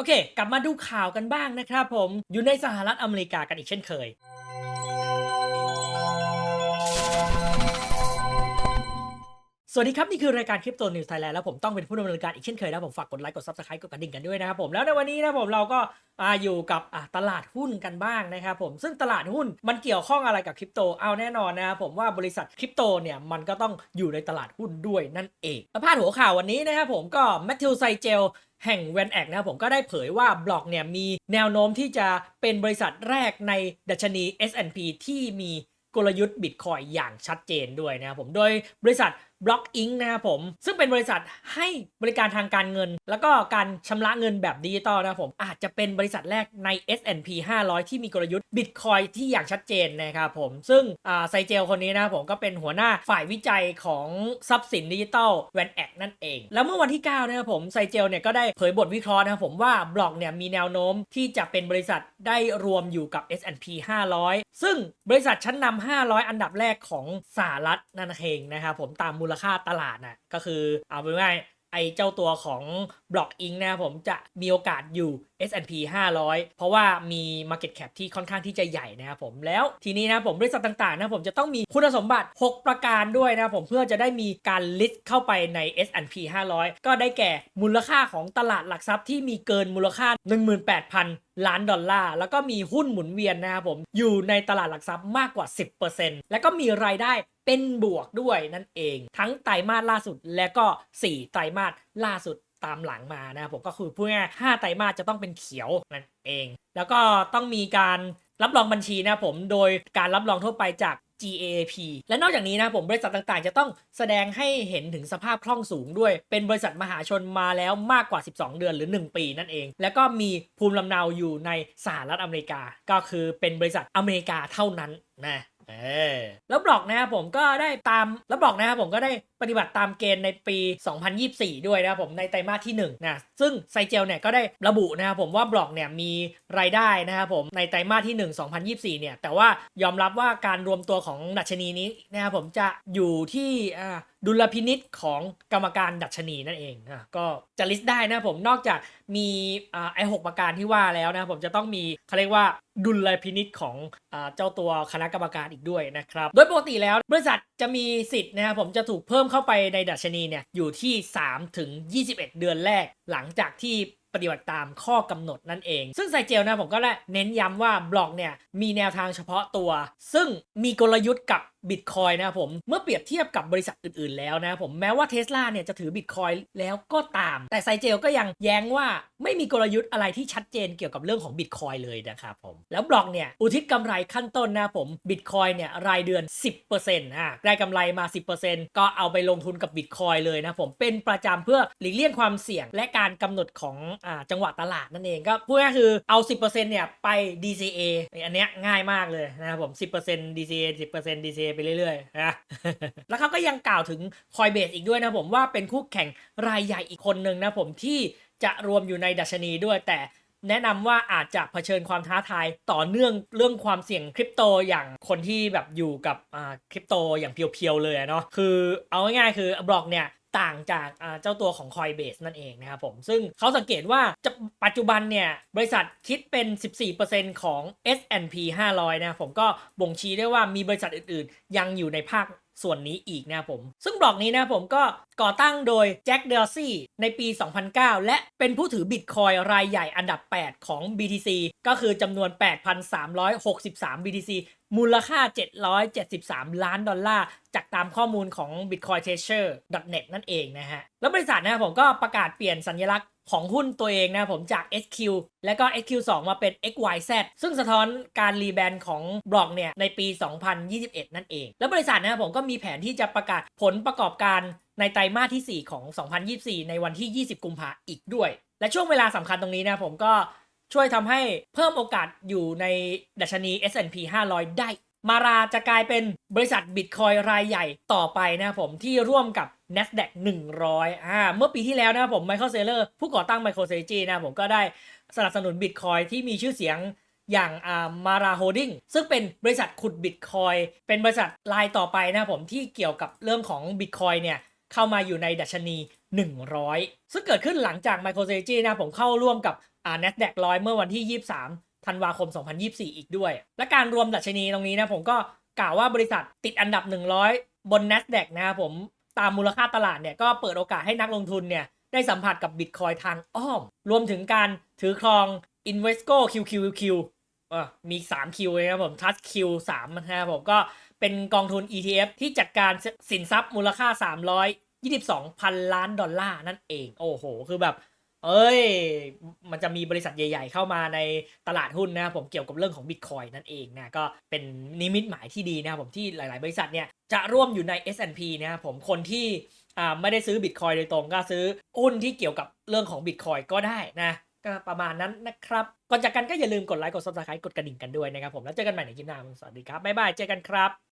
โอเค กลับมาดูข่าวกันบ้างนะครับผมอยู่ในสหรัฐอเมริกากันอีกเช่นเคย สวัสดีครับ นี่คือรายการคริปโตนิวส์ไทยแลนด์แล้วผมต้องเป็นผู้ดำเนินการอีกเช่นเคยนะผมฝากกดไลค์กดซับสไครต์กดกระดิ่งกันด้วยนะครับผมแล้วในวันนี้นะผมเราก็อาอยู่กับตลาดหุ้นกันบ้างนะครับผมซึ่งตลาดหุ้นมันเกี่ยวข้องอะไรกับคริปโตเอาแน่นอนนะครับผมว่าบริษัทคริปโตเนี่ยมันก็ต้องอยู่ในตลาดหุ้นด้วยนั่นเองแล้วพาดหัวข่าววันนี้นะครับผมก็แมทธิวไซเจลแห่ง v a n แอกนะครับผมก็ได้เผยว่าบล็อกเนี่ยมีแนวโน้มที่จะเป็นบริษัทแรกในดัชนี S&P ที่มีกลยุทธ์บิตคอยอย่างชัดเจนด้วยนะครับผมโดยบริษัท Block Inc นะครับผม ซึ่งเป็นบริษัทให้บริการทางการเงิน แล้วก็การชำระเงินแบบดิจิตอลนะครับผมอาจจะเป็นบริษัทแรกใน S&P 500 ที่มีกลยุทธ์บิตคอยที่อย่างชัดเจนนะครับผม ซึ่งไซเจลคนนี้นะครับผมก็เป็นหัวหน้าฝ่ายวิจัยของทรัพย์สินดิจิตอลแวนแอกนั่นเอง แล้วเมื่อวันที่ 9 นะครับผมไซเจลเนี่ยก็ได้เผยบทวิเคราะห์นะครับผมว่าบล็อกเนี่ยมีแนวโน้มที่จะเป็นบริษัทได้รวมอยู่กับ S&P 500 ซึ่งบริษัทชั้นนำ500 อันดับแรกของสหรัฐนั่นเองนะครับผมตามมูลค่าตลาดนะก็คือเอาไปง่าไอ้เจ้าตัวของบล็อกอิงนะครับผมจะมีโอกาสอยู่ S&P 500 เพราะว่ามี Market Cap ที่ค่อนข้างที่จะใหญ่นะครับผมแล้วทีนี้นะผมบริษัทต่างๆนะผมจะต้องมีคุณสมบัติ 6 ประการด้วยนะครับผมเพื่อจะได้มีการลิสต์เข้าไปใน S&P 500 ก็ได้แก่มูลค่าของตลาดหลักทรัพย์ที่มีเกินมูลค่า 18,000ล้านดอลลาร์ แล้วก็มีหุ้นหมุนเวียนนะครับผม อยู่ในตลาดหลักทรัพย์มากกว่า 10%แล้วก็มีรายได้เป็นบวกด้วยนั่นเอง ทั้งไตรมาสล่าสุดและก็ 4 ไตรมาสล่าสุด ตามหลังมานะครับผมก็คือพูดง่ายๆ5ไตรมาสจะต้องเป็นเขียวนั่นเอง แล้วก็ต้องมีการรับรองบัญชีนะผมโดยการรับรองทั่วไปจาก GAAP และนอกจากนี้นะผมบริษัทต่างๆ จะต้องแสดงให้เห็นถึงสภาพคล่องสูงด้วย เป็นบริษัทมหาชนมาแล้วมากกว่า 12 เดือนหรือ 1 ปีนั่นเอง แล้วก็มีภูมิลำเนาอยู่ในสหรัฐอเมริกา ก็คือเป็นบริษัทอเมริกาเท่านั้นนะแล้วบล็อกนะครับผมก็ได้ตามแล้วบล็อกนะครับผมก็ได้ ปฏิบัติตามเกณฑ์ในปี 2024 ด้วยนะครับผมในไตรมาสที่1นะซึ่งไซเจลเนี่ยก็ได้ระบุนะครับผมว่าบล็อกเนี่ยมีรายได้นะครับผมในไตรมาสที่ 1 2024 เนี่ยแต่ว่ายอมรับว่าการรวมตัวของดัชนีนี้นะครับผมจะอยู่ที่ดุลพินิษของกรรมการดัชนีนั่นเองอะก็จะลิสต์ได้นะครับผมนอกจากมีไอหกประการที่ว่าแล้วนะผมจะต้องมีเขาเรียกว่าดุลพินิษของอเจ้าตัวคณะกรรมการอีกด้วยนะครับ โดยปกติแล้วบริษัทจะมีสิทธิ์นะครับผมจะถูกเพิ่มเข้าไปในดัชนีเนี่ยอยู่ที่ 3 ถึง 21 เดือนแรก หลังจากที่ปฏิบัติตามข้อกำหนดนั่นเอง ซึ่งไซเจลนะผมก็ได้เน้นย้ำว่าบล็อกเนี่ยมีแนวทางเฉพาะตัว ซึ่งมีกลยุทธ์กับ บิตคอยนะครับผมเมื่อเปรียบเทียบกับบริษัทอื่นๆแล้วนะครับผมแม้ว่าเทสลาเนี่ยจะถือบิตคอยแล้วก็ตาม แต่ไซเจลก็ยังแย้งว่าไม่มีกลยุทธ์อะไรที่ชัดเจนเกี่ยวกับเรื่องของบิตคอยเลยนะครับผมแล้วบล็อกเนี่ยอุทิศกำไรขั้นต้นนะครับผมบิตคอยเนี่ยรายเดือน 10%อะได้กำไรมา 10%ก็เอาไปลงทุนกับบิตคอยเลยนะผมเป็นประจำเพื่อหลีกเลี่ยงความเสี่ยง และการกำหนดของอ่าจังหวะตลาดนั่นเองก็พูดง่ายคือเอา 10%เนี่ยไป DCA อันเนี้ยง่ายมากเลยนะครับผม 10% DCA 10% DCA ไปเรื่อยๆนะแล้วเขาก็ยังกล่าวถึงคอยเบสอีกด้วยนะผมว่าเป็นคู่แข่งรายใหญ่อีกคนหนึ่งนะผมที่จะรวมอยู่ในดัชนีด้วยแต่แนะนำว่าอาจจะเผชิญความท้าทายต่อเนื่องเรื่องความเสี่ยงคริปโตอย่างคนที่แบบอยู่กับคริปโตอย่างเพียวๆเลยเนาะคือเอาง่ายๆคือบล็อกเนี่ย ต่างจากเจ้าตัวของ Coinbase นั่นเองนะครับผม ซึ่งเขาสังเกตว่าจะปัจจุบันเนี่ย บริษัทคิดเป็น 14%ของ S&P 500 นะผมก็บ่งชี้ได้ว่ามีบริษัทอื่นๆ ยังอยู่ในภาคส่วนนี้อีกนะผม ซึ่งบล็อกนี้นะผมก็ก่อตั้งโดยแจ็คเดลซี่ในปี 2009 และเป็นผู้ถือบิตคอยรายใหญ่อันดับ 8 ของ BTC ก็คือจำนวน 8,363 BTC มูลค่า 773 ล้านดอลลาร์ จากตามข้อมูลของ Bitcoin Treasure net นั่นเองนะฮะ แล้วบริษัทนะครับผมก็ประกาศเปลี่ยนสัญลักษณ์ของหุ้นตัวเองนะผมจาก SQ และก็ SQ2 มาเป็น XYZ ซึ่งสะท้อนการรีแบรนด์ของบล็อกเนี่ยในปี 2021 นั่นเอง แล้วบริษัทนะผมก็มีแผนที่จะประกาศผลประกอบการในไตรมาสที่ 4 ของ 2024 ในวันที่ 20 กุมภาอีกด้วย และช่วงเวลาสำคัญตรงนี้นะผมก็ช่วยทำให้เพิ่มโอกาสอยู่ในดัชนี S&P 500 ได้ มาราจะกลายเป็นบริษัทบิตคอยรายใหญ่ต่อไปนะครับผมที่ร่วมกับ NASDAQ 100อ่าเมื่อปีที่แล้วนะครับผมไมเคิลเซเลอร์ผู้ก่อตั้ง MicroStrategy นะครับผมก็ได้สนับสนุนบิตคอยที่มีชื่อเสียงอย่างอ่ามาราโฮดิ้งซึ่งเป็นบริษัทขุดบิตคอยเป็นบริษัทรายต่อไปนะครับผมที่เกี่ยวกับเรื่องของบิตคอยเนี่ยเข้ามาอยู่ในดัชนี 100 ซึ่งเกิดขึ้นหลังจาก MicroStrategy นะครับผมเข้าร่วมกับอ่า NASDAQ ร้อยเมื่อวันที่ 23 ธันวาคม 2024 อีกด้วย และการรวมดัชนีตรงนี้นะผมก็กล่าวว่าบริษัทติดอันดับ 100 บน NASDAQ นะครับผมตามมูลค่าตลาดเนี่ยก็เปิดโอกาสให้นักลงทุนเนี่ยได้สัมผัสกับบิตคอยทางอ้อม รวมถึงการถือครอง Invesco QQQ อะมี 3 Q เลยนะครับผม Touch Q 3นะครับผมก็เป็นกองทุน ETF ที่จัดการสินทรัพย์มูลค่า 322พันล้านดอลลาร์นั่นเอง โอ้โห คือแบบ เอ้ย มันจะมีบริษัทใหญ่ๆ เข้ามาในตลาดหุ้นนะครับผมเกี่ยวกับเรื่องของบิตคอยนั่นเองนะก็เป็นนิมิตหมายที่ดีนะครับผมที่หลายๆ บริษัทเนี่ยจะร่วมอยู่ใน S&P นะครับผมคนที่อ่าไม่ได้ซื้อบิตคอยโดยตรงก็ซื้อหุ้นที่เกี่ยวกับเรื่องของบิตคอยก็ได้นะก็ประมาณนั้นนะครับ ก่อนจากกันก็อย่าลืมกดไลค์กด subscribe กดกระดิ่งกันด้วยนะครับผมแล้วเจอกันใหม่ในคลิปหน้าสวัสดีครับบ๊ายบายเจอกันครับ